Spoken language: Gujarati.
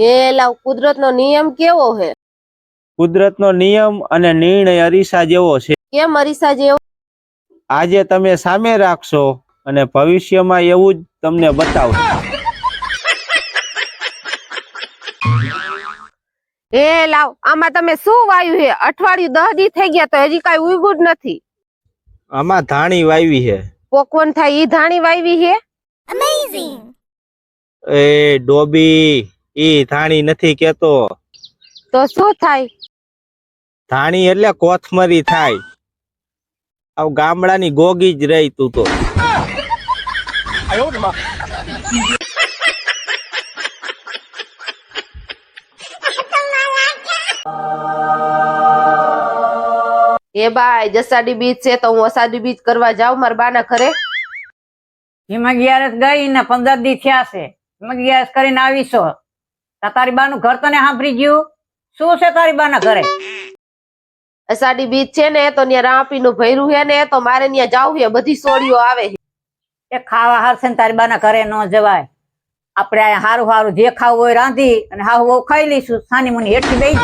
એ લાવ કુદરત નો નિયમ કેવો હે? કુદરતનો નિયમ અને નિર્ણય અરીસા જેવો છે. કેમ અરીસા જેવો? આજે તમે સામે રાખશો અને ભવિષ્યમાં એવું જ તમને બતાવશે. એ લાવ આમાં તમે શું વાયુ હે? અઠવાડિયું દહ દી થઈ ગયા તો હજી કઈ ઉગ્યું જ નથી. આમાં ધાણી વાવી છે પોકવન થાય ઈ ધાણી વાવી હે? એ ડોબી. ઈ ધાણી નથી કેતો. તો શું થાય? ધાણી એટલે કોથમરી થાય. આવ ગામડાની ગોગી જ રહી તું તો. એ ભાઈ જસાડી બીજ છે તો હું અષાઢી બીજ કરવા જાઉં મારા બાના ઘરે? હિમાગ્યારસ ગઈ ને પંદર દી થયા છે. એમાં કરીને આવીશો. તારી બાનું ઘર તને સાંભળી ગયું? શું છે તારી બાના ઘરે? અષાઢી બીજ છે ને તો ત્યાં રાપી નું ભૈરું છે ને તો મારે ત્યાં જવું છે બધી સોળીઓ આવે એ ખાવા હારશે ને તારી બાના ઘરે ન જવાય. આપણે આ હારું હારું જે ખાવું હોય રાંધી અને હાવ ખાઈ લઈશું. સાની મુની હેઠી દઈ